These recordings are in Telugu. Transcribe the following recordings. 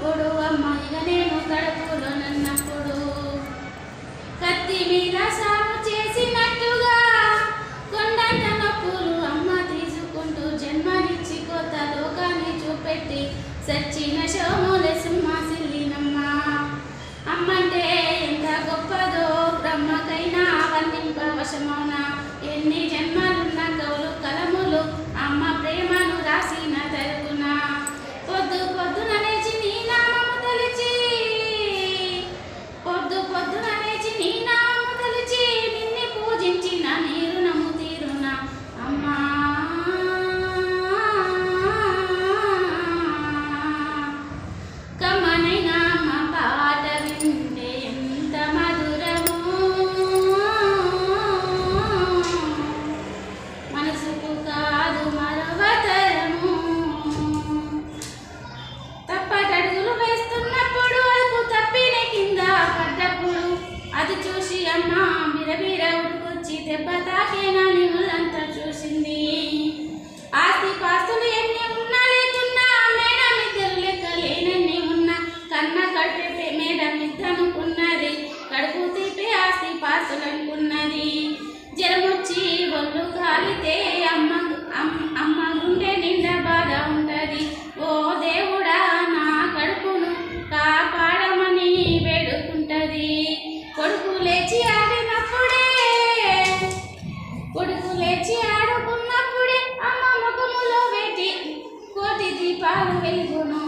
నన్నప్పుడు అమ్మ ఇక నేను కడుపులో నన్నప్పుడు. కత్తి మీద సాగు చేసినట్టుగా కొండంత నొప్పులు అమ్మ తీసుకుంటూ జన్మనిచ్చి కొత్త లోకాన్ని చూపెట్టి సచ్చిన శోముల సింహాసిల్లినమ్మ అమ్మంటే ఎంత గొప్పదో బ్రహ్మకైనా వర్ణింపవశమౌనా ఎన్ని జన్మలున్నా पता के ना para no reino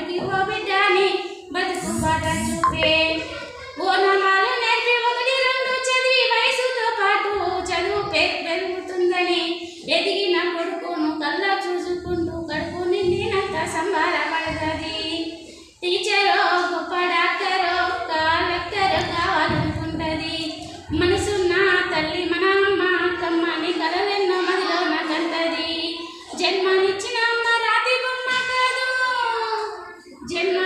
কি হবে জানি বদ সুপাটা চুপে কোন General